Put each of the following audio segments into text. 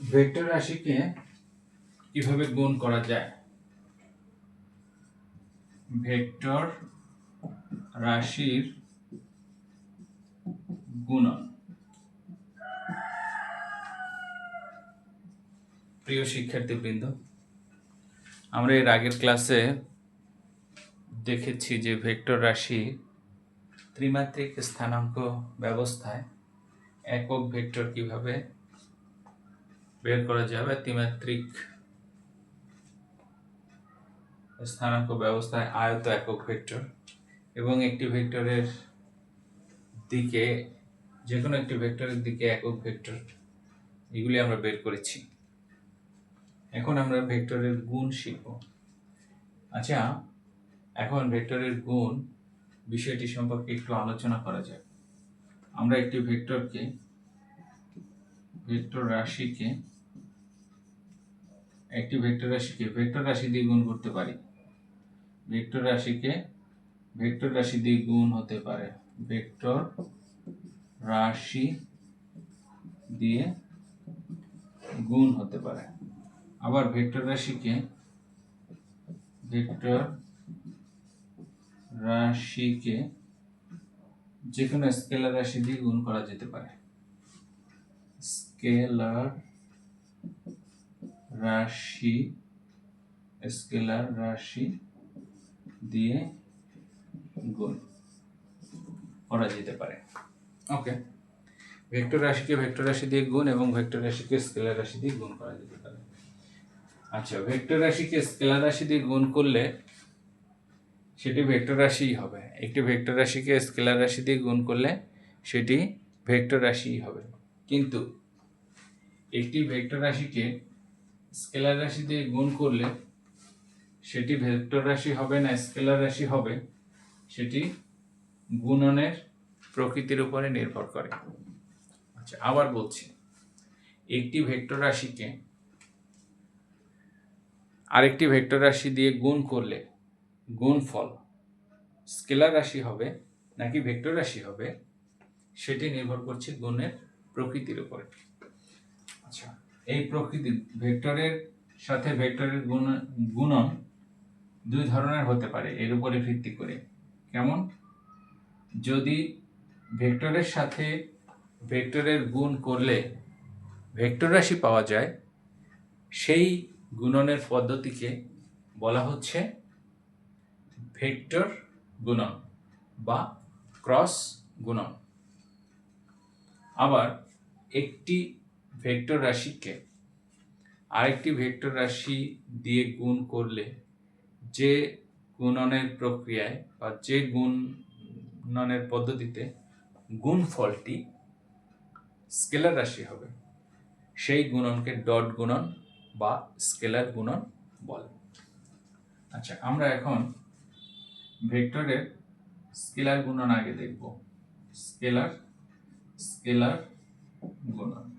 Vector রাশিকে কীভাবে গুণ করা যায়? ভেক্টর রাশির গুণন। প্রিয় শিক্ষার্থীবৃন্দ, আমরা এর আগের ক্লাসে দেখেছি যে ভেক্টর রাশি ত্রিমাত্রিক স্থানাঙ্ক ব্যবস্থায় একক ভেক্টর কীভাবে বের করা যাবে। ত্রিমাত্রিক স্থানাঙ্ক ব্যবস্থায় আয়ত একক ভেক্টর এবং একটি ভেক্টরের দিকে যে কোনো একটি ভেক্টরের দিকে একক ভেক্টর। এগুলি আমরা বের করেছি। এখন আমরা ভেক্টরের গুণ শিখব। আচ্ছা এখন ভেক্টরের গুণ বিষয়টি সম্পর্কে একটু আলোচনা করা যাক। আমরা একটি ভেক্টরকে, ভেক্টর রাশিকে একটি ভেক্টর রাশিকে ভেক্টর রাশি দিয়ে গুণ করতে পারি। ভেক্টর রাশিকে ভেক্টর রাশি দিয়ে গুণ হতে পারে। ভেক্টর রাশি দিয়ে গুণ হতে পারে। আবার ভেক্টর রাশিকে ভেক্টর রাশিকে যে কোনো স্কেলার রাশি দিয়ে গুণ করা যেতে পারে। স্কেলার রাশি, স্কেলার রাশি দিয়ে গুণ করা যেতে পারে। ওকে। ভেক্টর রাশিকে ভেক্টর রাশি দিয়ে গুণ এবং ভেক্টর রাশিকে স্কেলার রাশি দিয়ে গুণ করা যেতে পারে। আচ্ছা ভেক্টর রাশিকে স্কেলার রাশি দিয়ে গুণ করলে সেটি ভেক্টর রাশিই হবে। একটি ভেক্টর রাশিকে স্কেলার রাশি দিয়ে গুণ করলে সেটি ভেক্টর রাশিই হবে। কিন্তু একটি ভেক্টর রাশিকে স্কেলার রাশি দিয়ে গুণ করলে সেটি ভেক্টর রাশি হবে না স্কেলার রাশি হবে, সেটি গুণনের প্রকৃতির উপরে নির্ভর করে। আচ্ছা আবার বলছি, একটি ভেক্টর রাশিকে আরেকটি ভেক্টর রাশি দিয়ে গুণ করলে গুণফল স্কেলার রাশি হবে নাকি ভেক্টর রাশি হবে, সেটি নির্ভর করছে গুণের প্রকৃতির উপরে। আচ্ছা এই প্রকৃতি ভেক্টরের সাথে ভেক্টরের গুণ, গুণন দুই ধরনের হতে পারে, এর উপরে ভিত্তি করে। কেমন? যদি ভেক্টরের সাথে ভেক্টরের গুণ করলে ভেক্টর রাশি পাওয়া যায়, সেই গুণনের পদ্ধতিকে বলা হচ্ছে ভেক্টর গুণন বা ক্রস গুণন। আবার একটি ভেক্টর রাশিকে আরেকটি ভেক্টর রাশি দিয়ে গুণ করলে যে গুণনের প্রক্রিয়ায় বা যে গুণনের পদ্ধতিতে গুণফলটি স্কেলার রাশি হবে, সেই গুণনকে ডট গুণন বা স্কেলার গুণন বলে। আচ্ছা আমরা এখন ভেক্টরের স্কেলার গুণন আগে দেখব। স্কেলার স্কেলার গুণন।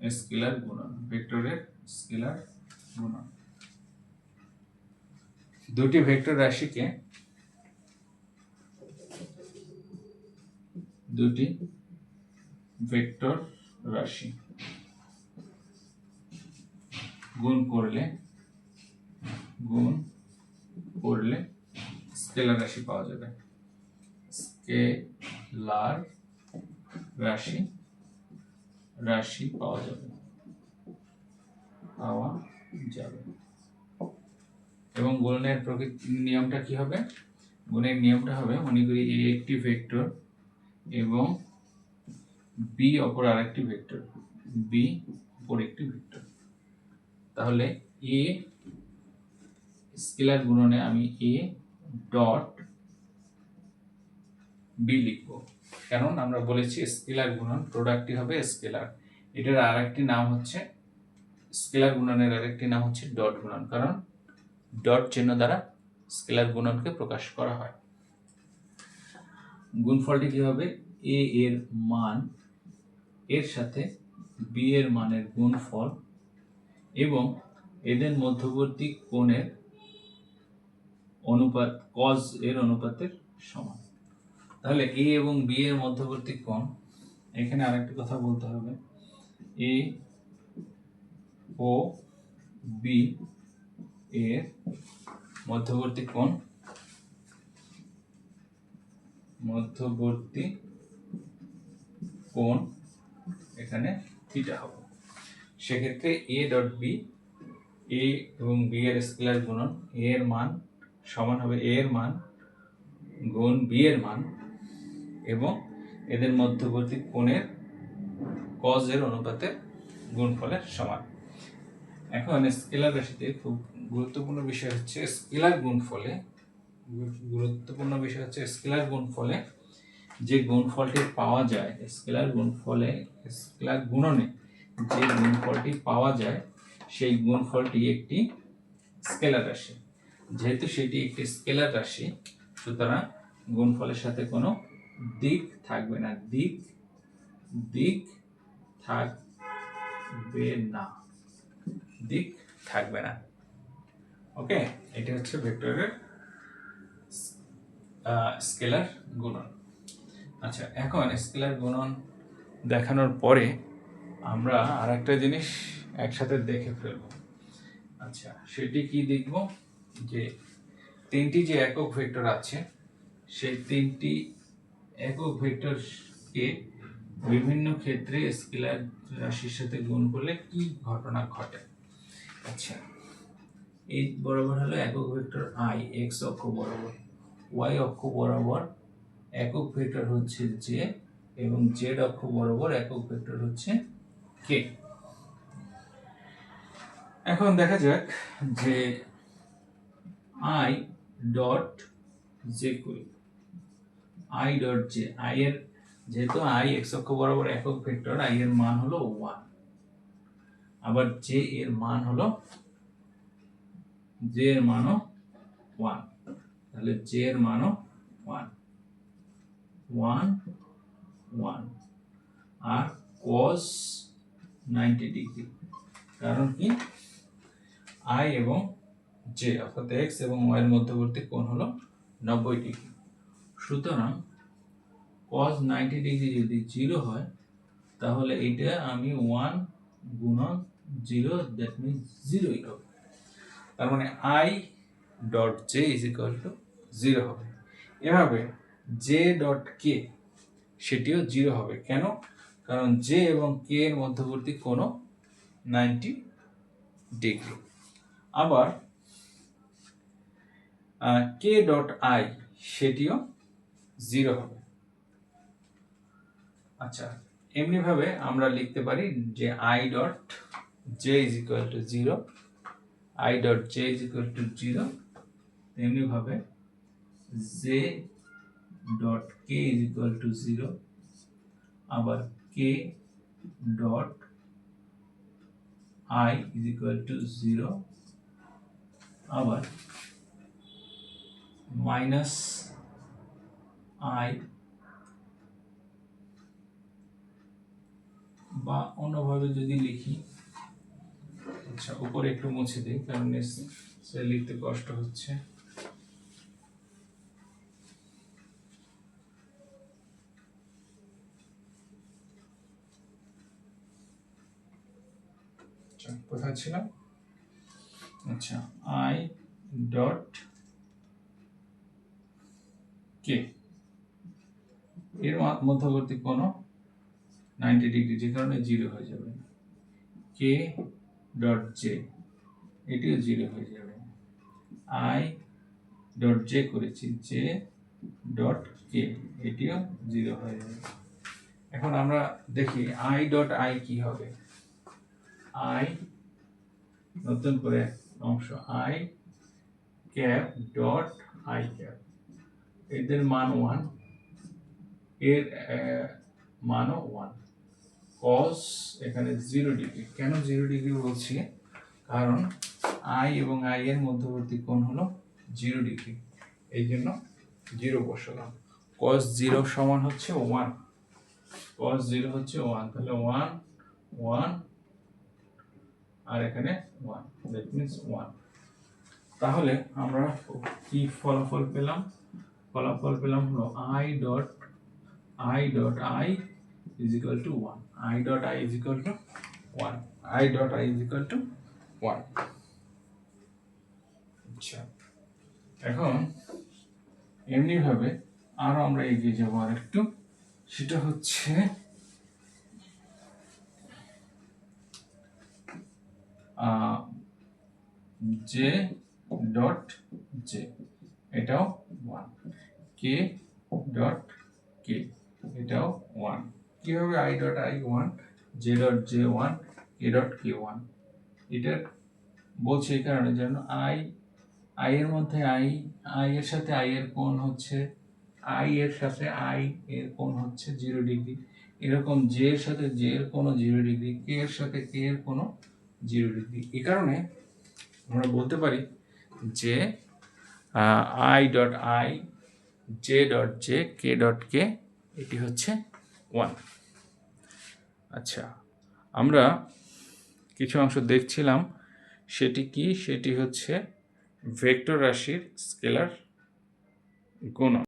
স্কেলার গুণন, ভেক্টরের স্কেলার গুণন। দুটি ভেক্টর রাশিকে দুটি ভেক্টর রাশি গুণ করলে গুণ করলে স্কেলার রাশি পাওয়া যাবে। স্কেলার রাশি রাশি পাওয়া যাবে। পাওয়া যাবে। এবং গুণনের প্রকৃতি নিয়মটা কি হবে? গুণের নিয়মটা হবে, মনে করি এ একটি ভেক্টর এবং বি অপর আরেকটি ভেক্টর। বি অপর একটি ভেক্টর। তাহলে এ স্কেলার গুণনে আমি এ ডট বি লিখব। কারণ আমরা বলেছি স্কেলার গুণন প্রোডাক্টটি হবে স্কেলার। এটার আরেকটি নাম হচ্ছে, স্কেলার গুণনের আরেকটি নাম হচ্ছে ডট গুণন, কারণ ডট চিহ্ন দ্বারা স্কেলার গুণনকে প্রকাশ করা হয়। গুণফলটি কি হবে? এ এর মান, এর সাথে বি এর মানের গুণফল এবং এদের মধ্যবর্তী কোণের অনুপাত কজ এর অনুপাতের সমান। তাহলে এ এবং বি এর মধ্যবর্তী কোণ, এখানে আরেকটি কথা বলতে হবে। এ ও বি এর মধ্যবর্তী কোণ মধ্যবর্তী কোণ এখানে থিটা হবে। সেক্ষেত্রে এ ডট বি, এ এবং বি এর স্কেলার গুণন, এ এর মান সমান হবে এ এর মান গুণ বি এর মান। এবং এদের মধ্যবর্তী কোণের কজ এর অনুপাতের গুণফলের সমান। এখন স্কেলার রাশিতে খুব গুরুত্বপূর্ণ বিষয় হচ্ছে স্কেলার গুণফলে, গুরুত্বপূর্ণ বিষয় হচ্ছে স্কেলার গুণফলে যে গুণফলটি পাওয়া যায় স্কেলার গুণফলে স্কেলার গুণনে যে গুণফলটি পাওয়া যায়, সেই গুণফলটি একটি স্কেলার রাশি। যেহেতু সেটি একটি স্কেলার রাশি, সুতরাং গুণফলের সাথে কোনো দিক থাকবে না, দিক দিক থাকবে না, দিক থাকবে না। ওকে এটা হচ্ছে ভেক্টরের স্কেলার গুণন। আচ্ছা এখন স্কেলার গুণন দেখানোর পরে আমরা আর একটা জিনিস একসাথে দেখে ফেলব। আচ্ছা সেটি কি দেখব? যে তিনটি যে একক ভেক্টর আছে, সেই তিনটি একক ভেক্টরকে বিভিন্ন ক্ষেত্রে স্কেলার রাশির সাথে গুণ করলে কি ঘটনা ঘটে? আচ্ছা এই বরাবর হলো একক ভেক্টর আই এক্স অক্ষ বরাবর। ওয়াই অক্ষ বরাবর একক ভেক্টর হচ্ছে জে এবং জেড অক্ষ বরাবর একক ভেক্টর হচ্ছে কে এখন দেখা যাক যে আই ডট জে করি আই ডট জে আই এর যেহেতু আই এক্স অক্ষ বরাবর একক ভেক্টর আই এর মান হলো ওয়ান আবার জে এর মান হলো জে এর মানও ওয়ান তাহলে জে এর মানও ওয়ান ওয়ান ওয়ান আর কস নাইনটি ডিগ্রি কারণ কি? আই এবং জে অর্থাৎ এক্স এবং ওয়াই এর মধ্যবর্তী কোণ হলো নব্বই ডিগ্রি সুতরাং কস নাইনটি ডিগ্রি যদি জিরো হয়, তাহলে এটা আমি ওয়ান গুণন জিরো দ্যাট মিনস জিরোই হবে তার মানে I dot J is equal to zero হবে। এভাবে জে ডট কে সেটিও জিরো হবে। কেন? কারণ জে এবং কে এর মধ্যবর্তী কোনো নাইনটি ডিগ্রি আবার কে ডট আই সেটিও জিরো হবে। আচ্ছা এমনিভাবে আমরা লিখতে পারি যে i dot j is equal to zero i dot j is equal to zero তেমনিভাবে j dot k is equal to zero আবার k dot i is equal to zero আবার মাইনাস আই বা অন্যভাবে যদি লিখি আচ্ছা উপরে একটু মুছে দিই, কারণ সে লিখতে কষ্ট হচ্ছে। আচ্ছা কোথায় ছিলাম? আচ্ছা আই ডট কে এর মধ্যবর্তী কোন নাইনটি ডিগ্রি যে কারণে জিরো হয়ে যাবে। কে ডট জে এটিও জিরো হয়ে যাবে। আই ডট জে করেছি জে ডট কে এটিও জিরো হয়ে যাবে। এখন আমরা দেখি আই ডট আই কি হবে। আই নতুন করে অংশ i cap dot i cap এদের মান ওয়ান এর মানও ওয়ান কস এখানে জিরো ডিগ্রি কেন জিরো ডিগ্রি বলছি? কারণ আই এবং আই এর মধ্যবর্তী কোণ হলো জিরো ডিগ্রি এই জন্য জিরো বসালাম। কস জিরো সমান হচ্ছে ওয়ান কস জিরো হচ্ছে ওয়ান তাহলে ওয়ান ওয়ান আর এখানে ওয়ান দ্যাট মিনস ওয়ান তাহলে আমরা কি ফলাফল পেলাম? ফলাফল পেলাম হলো i dot i dot i is equal to one i dot i is equal to one i dot i is equal to one আচ্ছা। এখন এমনিভাবে আরও আমরা এগিয়ে যাব আর একটু সেটা হচ্ছে জে ডট জে এটাও ওয়ান কে ডট কে এটাও ওয়ান কীভাবে i dot i one j dot j one k dot k one এটা বলছি এই কারণে যেন আই আই এর মধ্যে আই আই এর সাথে আই এর কোণ হচ্ছে আই এর সাথে আই এর কোণ হচ্ছে জিরো ডিগ্রি এরকম জে এর সাথে জে এর কোনো জিরো ডিগ্রি কে এর সাথে কে এর কোনো জিরো ডিগ্রি এই কারণে আমরা বলতে পারি যে i dot i j dot j k dot k এটি হচ্ছে ওয়ান আচ্ছা আমরা কিছু অংশ দেখছিলাম, সেটি কি? সেটি হচ্ছে ভেক্টর রাশির স্কেলার গুণন।